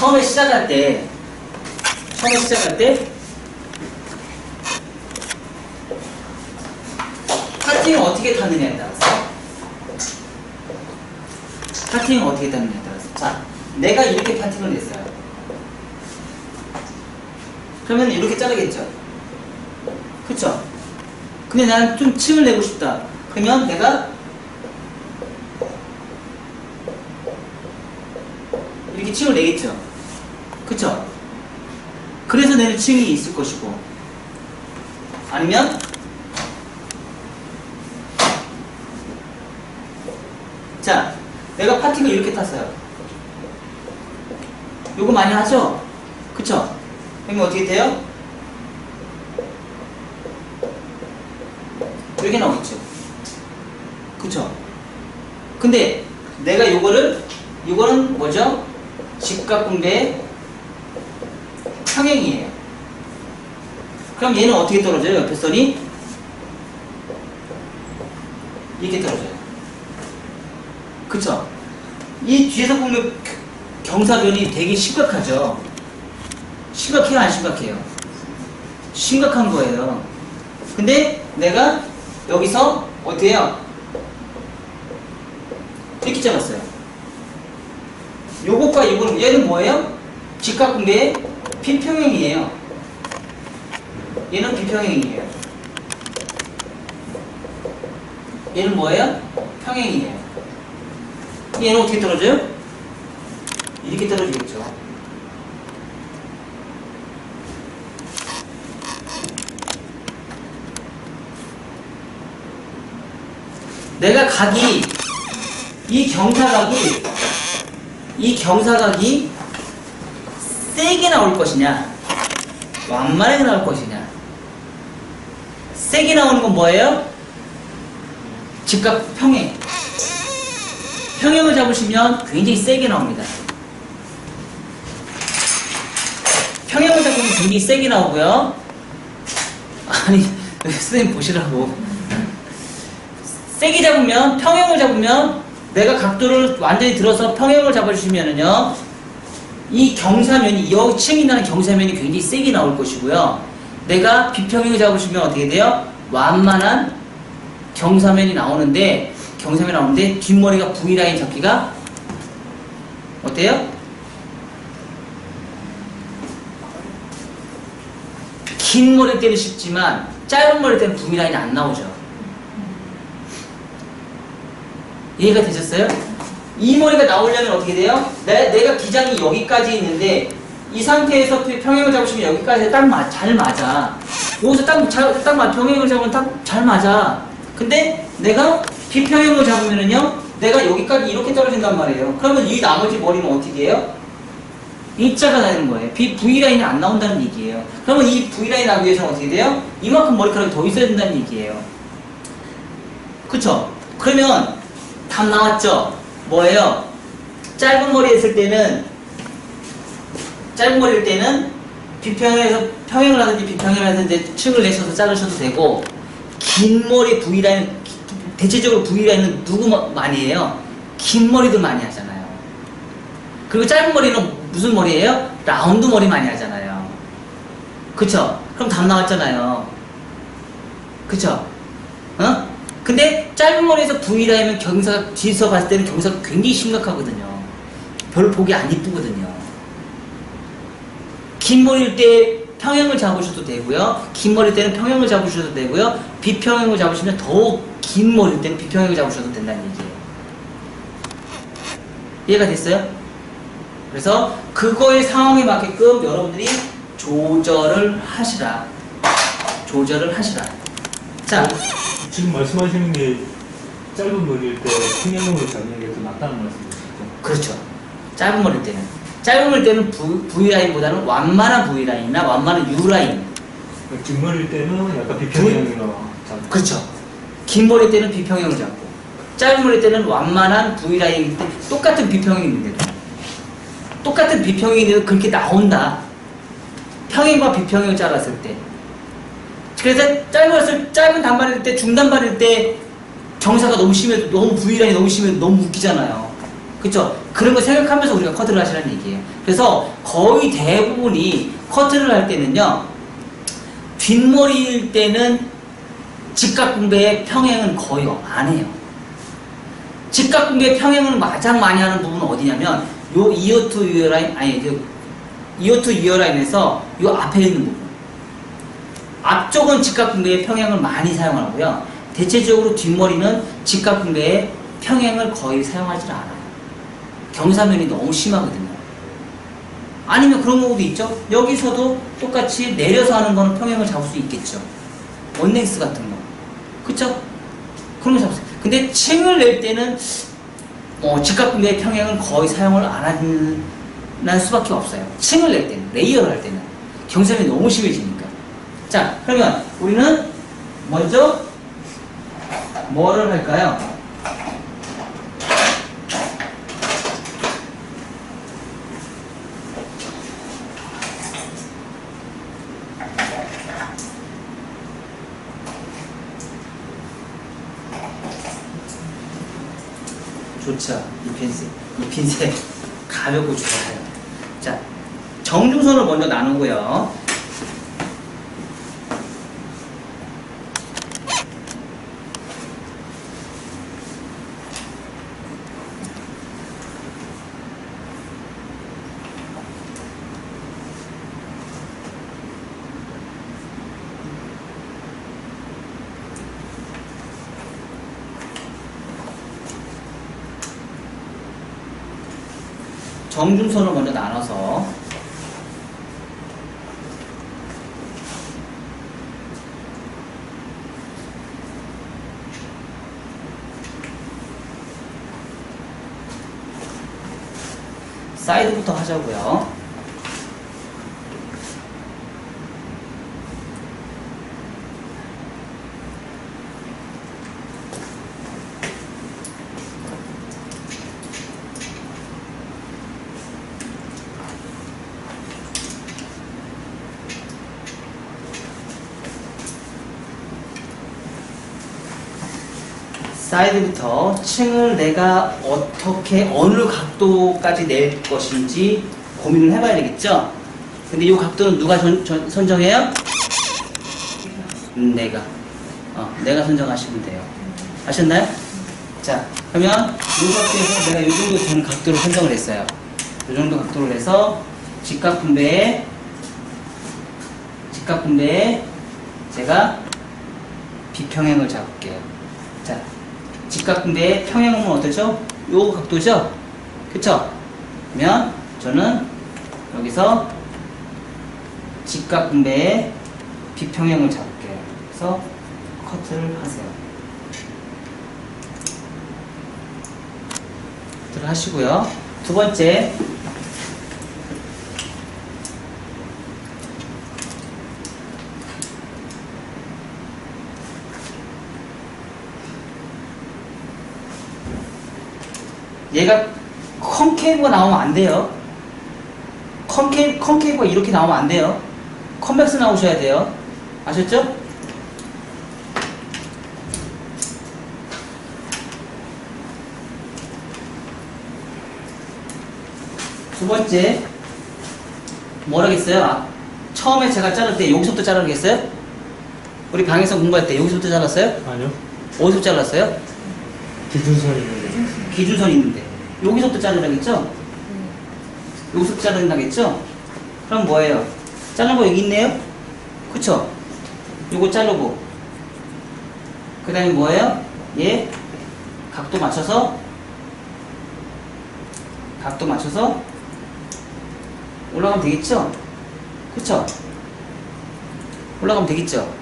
처음에 시작할 때 처음에 시작할 때? 파팅을 어떻게 타느냐에 따라서. 파팅을 어떻게 타느냐에 따라서. 자 내가 이렇게 파팅을 냈어요. 그러면 이렇게 자르겠죠? 그쵸? 근데 나는 좀 층을 내고 싶다. 그러면 내가 이렇게 층을 내겠죠 그쵸? 그래서 내는 층이 있을 것이고. 아니면 자 내가 파팅을 이렇게 탔어요. 요거 많이 하죠? 그쵸? 그러면 어떻게 돼요? 이렇게 나오겠죠? 그쵸? 근데 내가 요거를 요거는 뭐죠? 직각 분배의 평행이에요. 그럼 얘는 어떻게 떨어져요? 옆에 선이? 이렇게 떨어져요. 그쵸? 이 뒤에서 보면 경사변이 되게 심각하죠? 심각해요? 안 심각해요? 심각한 거예요. 근데 내가 여기서 어떻게 해요? 이렇게 잡았어요. 요것과 요거는 얘는 뭐예요? 직각분배의 비평행이에요 얘는 비평행이에요 얘는 뭐예요? 평행이에요 얘는 어떻게 떨어져요? 이렇게 떨어지겠죠 내가 각이 이 경사각이 이 경사각이 세게 나올 것이냐? 완만하게 나올 것이냐? 세게 나오는 건 뭐예요? 즉각 평행. 평행을 잡으시면 굉장히 세게 나옵니다. 평행을 잡으면 굉장히 세게 나오고요. 아니 선생님 보시라고. 세게 잡으면 평행을 잡으면 내가 각도를 완전히 들어서 평행을 잡아주시면은요 이 경사면이 여 층이 나는 경사면이 굉장히 세게 나올 것이고요 내가 비평행을 잡으시면 어떻게 돼요? 완만한 경사면이 나오는데 경사면이 나오는데 뒷머리가 V라인 잡기가 어때요? 긴 머리 때는 쉽지만 짧은 머리 때는 V라인이 안 나오죠 이해가 되셨어요? 이 머리가 나오려면 어떻게 돼요? 내, 내가 기장이 여기까지 있는데 이 상태에서 평행을 잡으시면 여기까지 딱 마, 잘 맞아. 여기서 딱, 잘, 딱 맞, 평행을 잡으면 딱 잘 맞아. 근데 내가 비평행을 잡으면은요, 내가 여기까지 이렇게 떨어진단 말이에요. 그러면 이 나머지 머리는 어떻게 해요? 일자가 나는 거예요. B, V라인이 안 나온다는 얘기예요. 그러면 이 V라인 나기 위해서는 어떻게 돼요? 이만큼 머리카락이 더 있어야 된다는 얘기예요. 그쵸? 그러면 답 나왔죠? 뭐예요? 짧은 머리 했을 때는 짧은 머리일 때는 비평행에서 평행을 하든지 비평행을 하든지 층을 내셔서 자르셔도 되고 긴 머리 V라인 대체적으로 V라인은 누구 마- 많이 해요? 긴 머리들 많이 하잖아요. 그리고 짧은 머리는 무슨 머리예요? 라운드 머리 많이 하잖아요. 그쵸? 그럼 답 나왔잖아요. 그쵸? 어? 근데 짧은 머리에서 V라인은 경사가 뒤에서 봤을 때는 경사가 굉장히 심각하거든요. 별로 보기 안 이쁘거든요. 긴 머리일 때 평행을 잡으셔도 되고요. 긴 머리일 때는 평행을 잡으셔도 되고요. 비평행을 잡으시면 더욱 긴 머리일 때는 비평행을 잡으셔도 된다는 얘기예요. 이해가 됐어요? 그래서 그거의 상황에 맞게끔 여러분들이 조절을 하시라. 조절을 하시라. 자, 지금 말씀하시는 게 짧은 머리일 때 평행으로 잡는 게 더 낫다는 말씀이시죠? 그렇죠. 짧은 머리일 때는. 짧은 머리일 때는 V, V라인보다는 완만한 V라인이나 완만한 U라인. 그러니까 긴 머리일 때는 약간 비평행으로 잡는 그렇죠. 긴 머리일 때는 비평형을 잡고, 짧은 머리일 때는 완만한 V라인일 때 똑같은 비평형인데도. 똑같은 비평형인데도 그렇게 나온다. 평행과 비평형을 잘랐을 때. 그래서 짧았을, 짧은 단발일 때, 중단발일 때 경사가 너무 심해도, 너무 V라인이 너무 심해도 너무 웃기잖아요. 그쵸? 그런 거 생각하면서 우리가 커트를 하시라는 얘기예요. 그래서 거의 대부분이 커트를 할 때는요, 뒷머리일 때는 직각분배의 평행은 거의 안 해요. 직각분배의 평행을 가장 많이 하는 부분은 어디냐면, 요 이어 투 이어 라인, 아니, 그 이어 투 이어 라인에서 요 앞에 있는 부분. 앞쪽은 직각분배의 평행을 많이 사용하고요. 대체적으로 뒷머리는 직각분배의 평행을 거의 사용하지 않아요. 경사면이 너무 심하거든요. 아니면 그런 경우도 있죠. 여기서도 똑같이 내려서 하는 거는 평행을 잡을 수 있겠죠. 원넥스 같은 거. 그쵸? 그런 거 있어요. 근데 층을 낼 때는 어, 직각분배의 평행은 거의 사용을 안 하는 수밖에 없어요. 층을 낼 때는, 레이어를 할 때는. 경사면이 너무 심해지니까. 자, 그러면 우리는 먼저 뭐를 할까요? 좋죠. 이 핀셋. 이 핀셋 가볍고 좋아요. 자, 정중선을 먼저 나누고요. 정중선을 먼저 나눠서 사이드부터 하자고요. 사이드부터 층을 내가 어떻게 어느 각도까지 낼 것인지 고민을 해봐야 되겠죠? 근데 이 각도는 누가 전- 전- 선정해요? 음, 내가. 어, 내가 선정하시면 돼요. 아셨나요? 자, 그러면 이 각도에서 내가 이 정도 되는 각도를 선정을 했어요. 이 정도 각도를 해서 직각 분배에 직각 분배에 제가 비평행을 잡을게요. 자, 직각분배의 평행은 어떠죠? 요 각도죠? 그쵸? 그러면 저는 여기서 직각분배의 비평행을 잡을게요. 그래서 커트를 하세요. 커트를 하시고요. 두 번째, 얘가 컨케이브가 나오면 안 돼요. 컨케이브, 컨케이브가 이렇게 나오면 안 돼요. 컨벡스 나오셔야 돼요. 아셨죠? 두 번째, 뭐라겠어요? 아, 처음에 제가 자를 때 여기서부터 자르겠어요? 우리 방에서 공부할 때 여기서부터 잘랐어요? 아니요. 어디서 잘랐어요? 기준선이 있는데. 기준선이 있는데 여기서부터 자르라겠죠? 여기서부터 자른다겠죠? 그럼 뭐예요? 자른 거 여기 있네요? 그쵸? 요거 자르고 그 다음에 뭐예요? 얘 각도 맞춰서 각도 맞춰서 올라가면 되겠죠? 그쵸? 올라가면 되겠죠?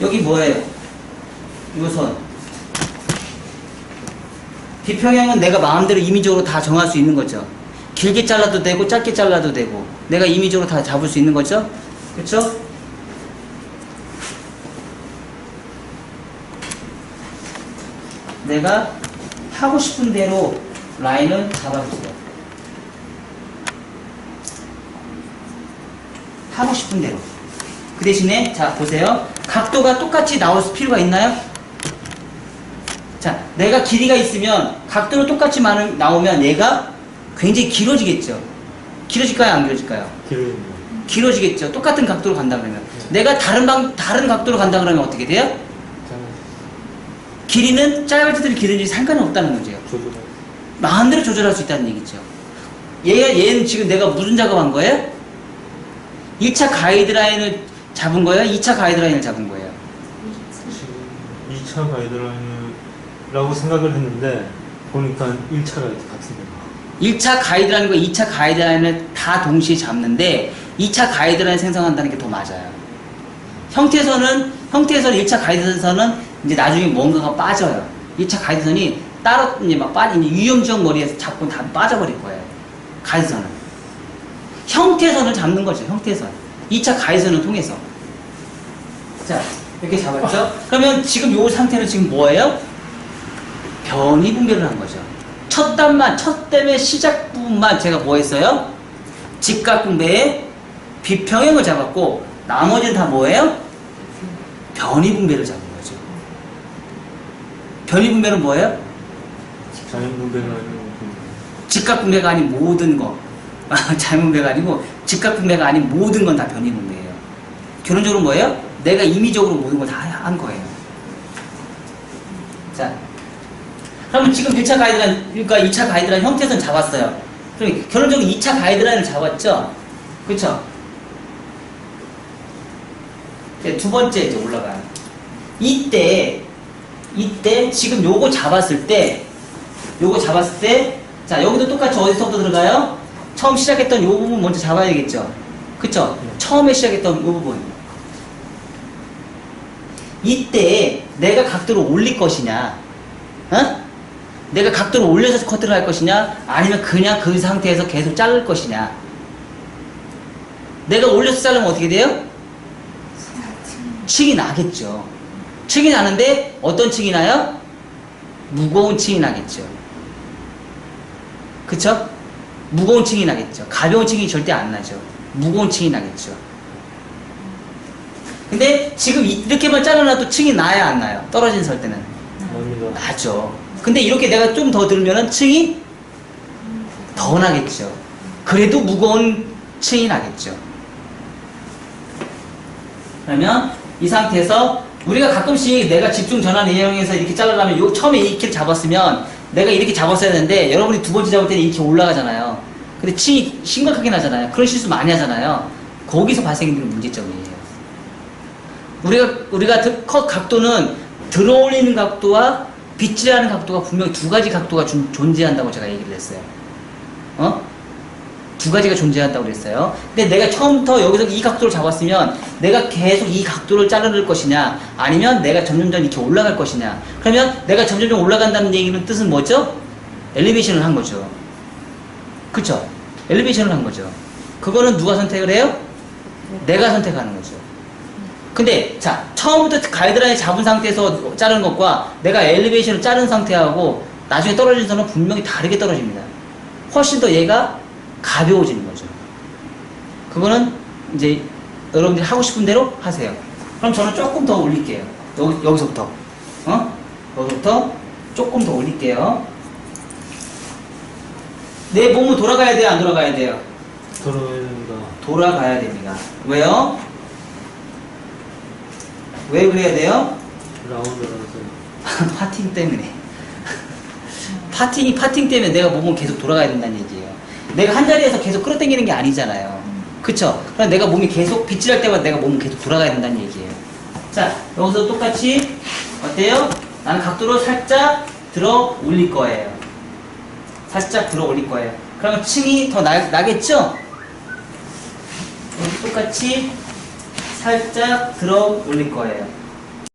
여기 뭐예요? 요 선. 비평형은 내가 마음대로 임의적으로 다 정할 수 있는 거죠. 길게 잘라도 되고 짧게 잘라도 되고 내가 임의적으로 다 잡을 수 있는 거죠. 그렇죠? 내가 하고 싶은 대로 라인을 잡아주세요. 하고 싶은 대로. 그 대신에 자 보세요. 각도가 똑같이 나올 필요가 있나요? 자, 내가 길이가 있으면 각도로 똑같이 많은, 나오면 얘가 굉장히 길어지겠죠. 길어질까요? 안 길어질까요? 길어진 거. 길어지겠죠. 똑같은 각도로 간다 그러면. 내가 다른 방, 다른 각도로 간다 그러면 어떻게 돼요? 자, 길이는 짧을지든 길든지 상관이 없다는 거죠. 마음대로 조절할 수 있다는 얘기죠. 얘가, 얘는 지금 내가 무슨 작업한 거예요? 1차 가이드라인을 잡은 거예요? 2차 가이드라인을 잡은 거예요? 지금 2차 가이드라인이 라고 생각을 했는데 보니까 1차 가이드 같은데. 1차 가이드라인과 2차 가이드라인을 다 동시에 잡는데 2차 가이드라인 생성한다는 게 더 맞아요. 형태선은 형태선 1차 가이드선은 이제 나중에 뭔가가 빠져요. 2차 가이드선이 따로 이제 막 이제 유형지역 머리에서 잡고 다 빠져버릴 거예요. 가이드선은 형태선을 잡는 거죠. 형태선 2차 가이드선을 통해서 자 이렇게 잡았죠. 그러면 지금 요 상태는 지금 뭐예요? 변이 분별을 한 거죠. 첫 단만, 첫 댐의 시작 부분만 제가 뭐 했어요? 직각분배에 비평형을 잡았고, 나머지는 다 뭐예요? 변이 분배를 잡은 거죠. 변이 분배는 뭐예요? 자연 분배가 아니고 그 직각 분배가 아닌 모든 거. 자연 분배가 아니고, 직각 분배가 아닌 모든 건 다 변이 분배예요. 결론적으로 뭐예요? 내가 임의적으로 모든 걸 다 한 거예요. 자, 그러면 지금 1차 가이드라인, 그러니까 2차 가이드라인 형태선 잡았어요. 그럼 결론적으로 2차 가이드라인을 잡았죠? 그쵸? 이제 두 번째 이제 올라가요. 이때, 이때 지금 요거 잡았을 때, 요거 잡았을 때, 자, 여기도 똑같이 어디서부터 들어가요? 처음 시작했던 요 부분 먼저 잡아야 되겠죠? 그쵸? 처음에 시작했던 요 부분. 이때 내가 각도를 올릴 것이냐, 어? 내가 각도를 올려서 커트를 할 것이냐, 아니면 그냥 그 상태에서 계속 자를 것이냐. 내가 올려서 자르면 어떻게 돼요? 층이 나겠죠. 층이 나는데 어떤 층이 나요? 무거운 층이 나겠죠. 그쵸? 무거운 층이 나겠죠. 가벼운 층이 절대 안 나죠. 무거운 층이 나겠죠. 근데 지금 이렇게만 잘라놔도 층이 나야 안 나요? 떨어진 설 때는. 나죠. 근데 이렇게 내가 좀 더 들면은 층이 더 나겠죠. 그래도 무거운 층이 나겠죠. 그러면 이 상태에서 우리가 가끔씩 내가 집중 전환 예형에서 이렇게 잘라가면 요 처음에 이렇게 잡았으면 내가 이렇게 잡았어야 되는데 여러분이 두 번째 잡을 때는 이렇게 올라가잖아요. 근데 층이 심각하게 나잖아요. 그런 실수 많이 하잖아요. 거기서 발생되는 문제점이에요. 우리가 우리가 드- 컷 각도는 들어올리는 각도와 빗질하는 각도가 분명히 두 가지 각도가 준- 존재한다고 제가 얘기를 했어요. 어? 두 가지가 존재한다고 그랬어요. 근데 내가 처음부터 여기서 이 각도를 잡았으면 내가 계속 이 각도를 자르는 것이냐 아니면 내가 점점점 이렇게 올라갈 것이냐 그러면 내가 점점점 올라간다는 얘기는 뜻은 뭐죠? 엘리베이션을 한 거죠. 그쵸? 엘리베이션을 한 거죠. 그거는 누가 선택을 해요? 내가 선택하는 거죠. 근데 자 처음부터 가이드라인 잡은 상태에서 자르는 것과 내가 엘리베이션을 자른 상태하고 나중에 떨어진 선은 분명히 다르게 떨어집니다. 훨씬 더 얘가 가벼워지는 거죠. 그거는 이제 여러분들이 하고 싶은 대로 하세요. 그럼 저는 조금 더 올릴게요. 여기, 여기서부터. 어? 여기서부터 조금 더 올릴게요. 내 몸은 돌아가야 돼요? 안 돌아가야 돼요? 돌아가야 됩니다. 돌아가야 됩니다. 왜요? 왜 그래야 돼요? 파팅 때문에. 파팅이 파팅 때문에 내가 몸은 계속 돌아가야 된다는 얘기예요. 내가 한 자리에서 계속 끌어당기는 게 아니잖아요. 그쵸? 그럼 내가 몸이 계속 빗질할 때마다 내가 몸은 계속 돌아가야 된다는 얘기예요. 자, 여기서 똑같이 어때요? 나는 각도를 살짝 들어 올릴 거예요. 살짝 들어 올릴 거예요. 그러면 층이 더 나, 나겠죠? 여기 똑같이 살짝 들어 올릴 거예요.